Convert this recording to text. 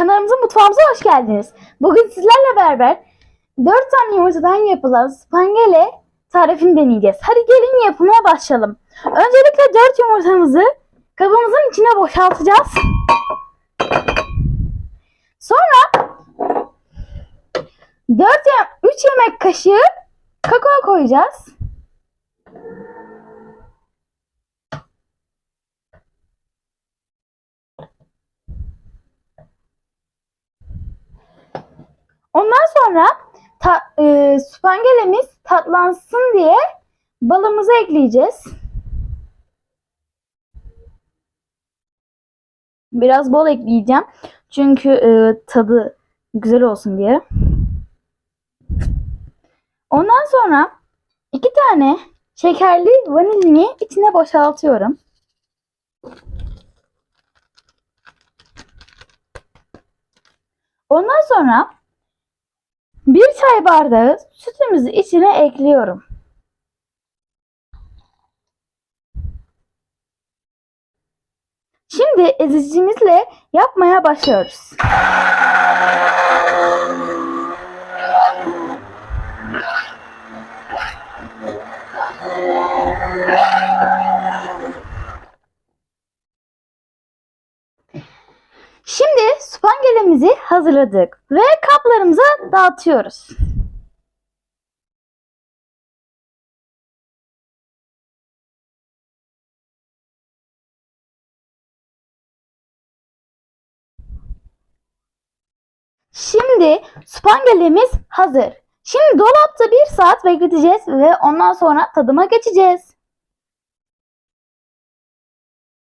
Kanalımıza mutfağımıza hoş geldiniz. Bugün sizlerle beraber 4 tane yumurtadan yapılan spangele tarifini deneyeceğiz. Hadi gelin yapımına başlayalım. Öncelikle 4 yumurtamızı kabımızın içine boşaltacağız. Sonra 4 3 yemek kaşığı kakao koyacağız. Ondan sonra ta, e, spangelemiz tatlansın diye balımızı ekleyeceğiz. Biraz bol ekleyeceğim. Çünkü e, tadı güzel olsun diye. Ondan sonra iki tane şekerli vanilini içine boşaltıyorum. Ondan sonra bir çay bardağı sütümüzü içine ekliyorum. Şimdi ezicimizle yapmaya başlıyoruz. Şimdi spangelemizi hazırladık ve kaplarımıza dağıtıyoruz. Şimdi spangelemiz hazır. Şimdi dolapta bir saat bekleteceğiz ve ondan sonra tadıma geçeceğiz.